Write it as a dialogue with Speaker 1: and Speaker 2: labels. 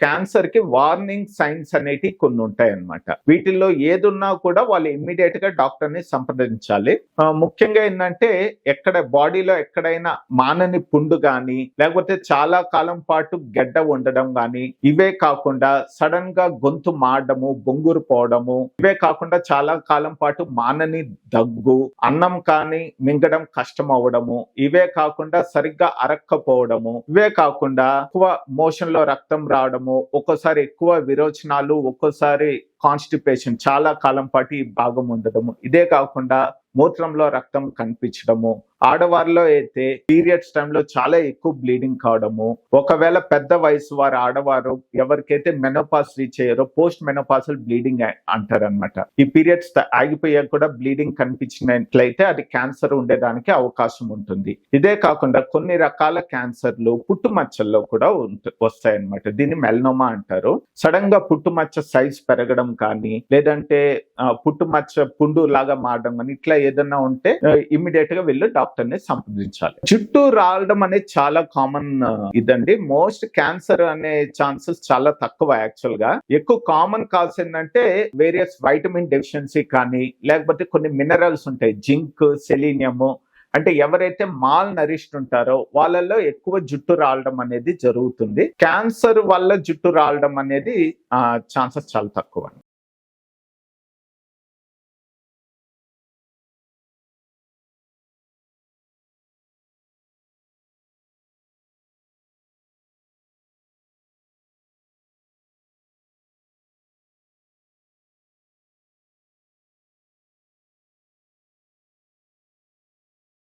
Speaker 1: క్యాన్సర్కి warning signs అనేటివి కొన్ని ఉంటాయి అన్నమాట వీటిల్లో ఏదున్నా కూడా వాళ్ళు ఇమ్మీడియట్గా డాక్టర్ని సంప్రదించాలి ముఖ్యంగా ఏంటంటే ఎక్కడ బాడీలో ఎక్కడైనా మానని పుండు గాని లేకపోతే చాలా కాలం పాటు గెడ్డ ఉండడం గాని ఇవే కాకుండా సడన్గా గొంతు మాడము బొంగురు పోవడము ఇవే కాకుండా చాలా కాలం పాటు మానని దగ్గు అన్నం కానీ మింగడం కష్టం అవ్వడము ఇవే కాకుండా సరిగ్గా అరక్కపోవడము ఇవే కాకుండా ఎక్కువ మోషన్లో రక్తం రావడము ఒక్కోసారి ఎక్కువ విరోచనాలు ఒక్కోసారి కాన్స్టిపేషన్ చాలా కాలం పాటు ఈ భాగం ఉండడము. ఇదే కాకుండా మూత్రంలో రక్తం కనిపించడము. ఆడవారిలో అయితే పీరియడ్స్ టైంలో చాలా ఎక్కువ బ్లీడింగ్ కావడము. ఒకవేళ పెద్ద వయసు వారు ఆడవారు ఎవరికైతే మెనోపాస్ రీచ్ అయ్యారో పోస్ట్ మెనోపాసల్ బ్లీడింగ్ అంటారనమాట ఈ పీరియడ్స్ ఆగిపోయాక కూడా బ్లీడింగ్ కనిపించినట్లయితే అది క్యాన్సర్ ఉండేదానికి అవకాశం ఉంటుంది. ఇదే కాకుండా కొన్ని రకాల క్యాన్సర్లు పుట్టుమచ్చల్లో కూడా వస్తాయన్నమాట. దీన్ని మెల్నోమా అంటారు. సడన్గా పుట్టుమచ్చ సైజ్ పెరగడం కానీ లేదంటే పుట్టుమచ్చ పుండు లాగా మారడం కానీ ఇట్లా ఏదన్నా ఉంటే ఇమ్మీడియట్గా వెళ్ళి డాక్టర్ని సంప్రదించాలి. జుట్టు రావడం అనేది చాలా కామన్ ఇదండి. మోస్ట్ క్యాన్సర్ అనే ఛాన్సెస్ చాలా తక్కువ యాక్చువల్గా. ఎక్కువ కామన్ కాల్స్ ఏంటంటే వేరియస్ వైటమిన్ డెఫిషియన్సీ కానీ లేకపోతే కొన్ని మినరల్స్ ఉంటాయి. జింక్ సెలీనియము అంటే ఎవరైతే మాల్ నరిష్డ్ ఉంటారో వాళ్ళల్లో ఎక్కువ జుట్టు రావడం అనేది జరుగుతుంది. క్యాన్సర్ వల్ల జుట్టు రావడం అనేది ఛాన్సెస్ చాలా తక్కువ.